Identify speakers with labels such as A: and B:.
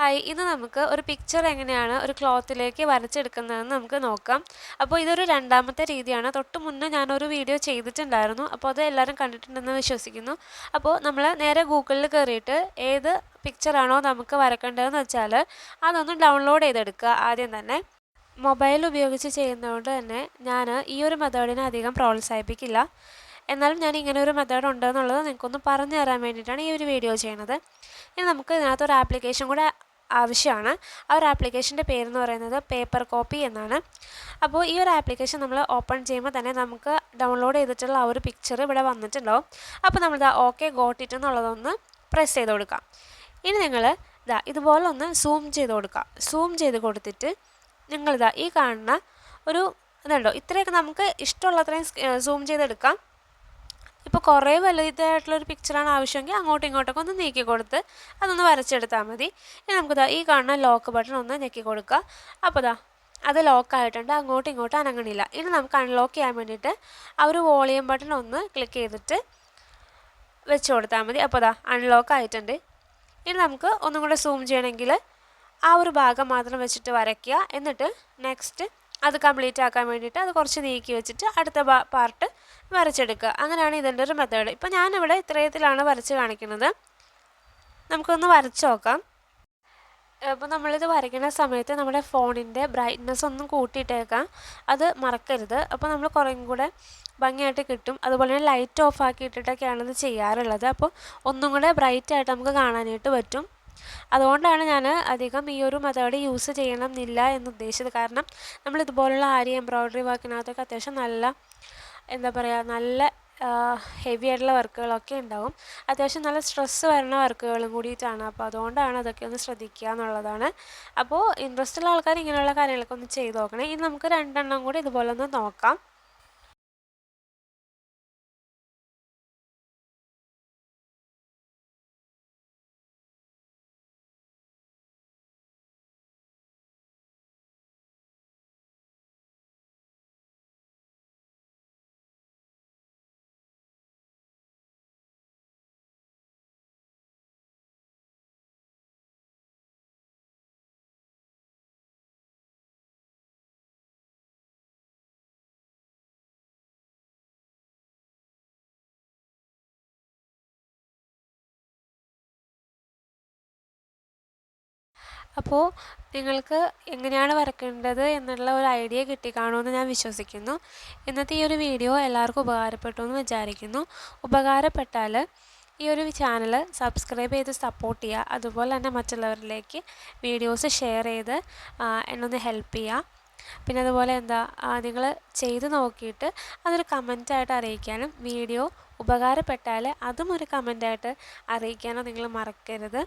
A: Hi ഇന്ന് നമുക്ക് ഒരു പിക്ചർ എങ്ങനെയാണ് ഒരു ക്ലോത്തിലേക്ക് വരച്ചെടുക്കുന്നതെന്ന് നമുക്ക് നോക്കാം. അപ്പോൾ ഇതൊരു രണ്ടാമത്തെ രീതിയാണ്. തൊട്ട് മുന്നേ ഞാനൊരു വീഡിയോ ചെയ്തിട്ടുണ്ടായിരുന്നു. അപ്പോൾ അത് എല്ലാവരും കണ്ടിട്ടുണ്ടെന്ന് വിശ്വസിക്കുന്നു. അപ്പോൾ നമ്മൾ നേരെ ഗൂഗിളിൽ കയറിയിട്ട് ഏത് പിക്ചറാണോ നമുക്ക് വരക്കേണ്ടതെന്ന് വെച്ചാൽ അതൊന്ന് ഡൗൺലോഡ് ചെയ്തെടുക്കുക ആദ്യം തന്നെ. മൊബൈൽ ഉപയോഗിച്ച് ചെയ്യുന്നതുകൊണ്ട് തന്നെ ഞാൻ ഈ ഒരു മെത്തേഡിനെ അധികം പ്രോത്സാഹിപ്പിക്കില്ല. എന്നാലും ഞാൻ ഇങ്ങനെ ഒരു മെത്തേഡ് ഉണ്ടെന്നുള്ളത് നിങ്ങൾക്കൊന്ന് പറഞ്ഞു തരാൻ വേണ്ടിയിട്ടാണ് ഈ ഒരു വീഡിയോ ചെയ്യുന്നത് ഇനി നമുക്ക് ഇതിനകത്ത് ഒരു ആപ്ലിക്കേഷൻ കൂടെ ആവശ്യമാണ്. ആ ഒരു ആപ്ലിക്കേഷന്റെ പേരെന്ന് പറയുന്നത് പേപ്പർ കോപ്പി എന്നാണ്. അപ്പോൾ ഈ ഒരു ആപ്ലിക്കേഷൻ നമ്മൾ ഓപ്പൺ ചെയ്യുമ്പോൾ തന്നെ നമുക്ക് ഡൗൺലോഡ് ചെയ്തിട്ടുള്ള ആ ഒരു പിക്ചർ ഇവിടെ വന്നിട്ടുണ്ടാവും. അപ്പോൾ നമ്മളിതാ ഓക്കെ ഗോട്ടിട്ട് എന്നുള്ളതൊന്ന് പ്രസ് ചെയ്ത് കൊടുക്കാം. ഇനി നിങ്ങൾ ഇതാ ഇതുപോലെ ഒന്ന് സൂം ചെയ്ത് കൊടുക്കാം. സൂം ചെയ്ത് കൊടുത്തിട്ട് നിങ്ങളിതാ ഈ കാണുന്ന ഒരു ഇതുണ്ടോ? ഇത്രയൊക്കെ നമുക്ക് ഇഷ്ടമുള്ളത്രയും സൂം ചെയ്തെടുക്കാം. ഇപ്പോൾ കുറേ വലുതായിട്ടുള്ളൊരു പിക്ചറാണ് ആവശ്യമെങ്കിൽ അങ്ങോട്ടും ഇങ്ങോട്ടൊക്കെ ഒന്ന് നീക്കി കൊടുത്ത് അതൊന്ന് വരച്ചെടുത്താൽ മതി. ഇനി നമുക്കിതാ ഈ കാണുന്ന ലോക്ക് ബട്ടൺ ഒന്ന് ഞെക്കി കൊടുക്കുക അപ്പോൾ ഇതാ അത് ലോക്കായിട്ടുണ്ട് അങ്ങോട്ടും ഇങ്ങോട്ടും അനങ്ങണില്ല. ഇനി നമുക്ക് അൺലോക്ക് ചെയ്യാൻ വേണ്ടിയിട്ട് ആ ഒരു വോളിയം ബട്ടൺ ഒന്ന് ക്ലിക്ക് ചെയ്തിട്ട് വെച്ച് കൊടുത്താൽ മതി. അപ്പോൾ ഇതാ അൺലോക്ക് ആയിട്ടുണ്ട്. ഇനി നമുക്ക് ഒന്നും കൂടെ സൂം ചെയ്യണമെങ്കിൽ ആ ഒരു ഭാഗം മാത്രം വെച്ചിട്ട് വരയ്ക്കുക. എന്നിട്ട് നെക്സ്റ്റ് അത് കംപ്ലീറ്റ് ആക്കാൻ വേണ്ടിയിട്ട് അത് കുറച്ച് നീക്കി വെച്ചിട്ട് അടുത്ത പാർട്ട് വരച്ചെടുക്കുക. അങ്ങനെയാണ് ഇതിന്റെ ഒരു മെത്തേഡ് ഇപ്പോൾ ഞാനിവിടെ ഇത്രയത്തിലാണ് വരച്ച് കാണിക്കുന്നത്. നമുക്കൊന്ന് വരച്ച് നോക്കാം. അപ്പോൾ നമ്മളിത് വരയ്ക്കുന്ന സമയത്ത് നമ്മുടെ ഫോണിന്റെ ബ്രൈറ്റ്നസ് ഒന്നും കൂട്ടിയിട്ടേക്കാം. അത് മറക്കരുത്. അപ്പോൾ നമ്മൾ കുറേയും കൂടെ ഭംഗിയായിട്ട് കിട്ടും. അതുപോലെ തന്നെ ലൈറ്റ് ഓഫ് ആക്കിയിട്ടിട്ടൊക്കെയാണ് ഇത് ചെയ്യാറുള്ളത്. അപ്പോൾ ഒന്നും കൂടെ ബ്രൈറ്റായിട്ട് നമുക്ക് കാണാനായിട്ട് പറ്റും. അതുകൊണ്ടാണ് ഞാൻ അധികം ഈ ഒരു മെത്തേഡ് യൂസ് ചെയ്യണം എന്നില്ല എന്ന് ഉദ്ദേശിച്ചത്. കാരണം നമ്മൾ ഇതുപോലുള്ള ആരി എംബ്രോയ്ഡറി വർക്കിനകത്തൊക്കെ അത്യാവശ്യം നല്ല എന്താ പറയുക നല്ല ഹെവി ആയിട്ടുള്ള വർക്കുകളൊക്കെ ഉണ്ടാവും. അത്യാവശ്യം നല്ല സ്ട്രെസ്സ് വരുന്ന വർക്കുകളും കൂടിയിട്ടാണ്. അപ്പോൾ അതുകൊണ്ടാണ് അതൊക്കെ ഒന്ന് ശ്രദ്ധിക്കുക എന്നുള്ളതാണ്. അപ്പോൾ ഇൻട്രസ്റ്റ് ഉള്ള ആൾക്കാർ ഇങ്ങനെയുള്ള കാര്യങ്ങളൊക്കെ ഒന്ന് ചെയ്ത് നോക്കണേ. ഇനി നമുക്ക് രണ്ടെണ്ണം കൂടി ഇതുപോലെ ഒന്ന് നോക്കാം. അപ്പോൾ നിങ്ങൾക്ക് എങ്ങനെയാണ് വരക്കേണ്ടത് എന്നുള്ള ഒരു ഐഡിയ കിട്ടിക്കാണുമെന്ന് ഞാൻ വിശ്വസിക്കുന്നു. ഇന്നത്തെ ഈ ഒരു വീഡിയോ എല്ലാവർക്കും ഉപകാരപ്പെട്ടു എന്ന് വിചാരിക്കുന്നു. ഉപകാരപ്പെട്ടാൽ ഈ ഒരു ചാനൽ സബ്സ്ക്രൈബ് ചെയ്ത് സപ്പോർട്ട് ചെയ്യുക. അതുപോലെ തന്നെ മറ്റുള്ളവരിലേക്ക് വീഡിയോസ് ഷെയർ ചെയ്ത് എന്നൊന്ന് ഹെൽപ്പ് ചെയ്യുക. പിന്നെ അതുപോലെ എന്താ നിങ്ങൾ ചെയ്ത് നോക്കിയിട്ട് അതൊരു കമന്റായിട്ട് അറിയിക്കാനും വീഡിയോ ഉപകാരപ്പെട്ടാൽ അതും ഒരു കമന്റായിട്ട് അറിയിക്കാനോ നിങ്ങൾ മറക്കരുത്.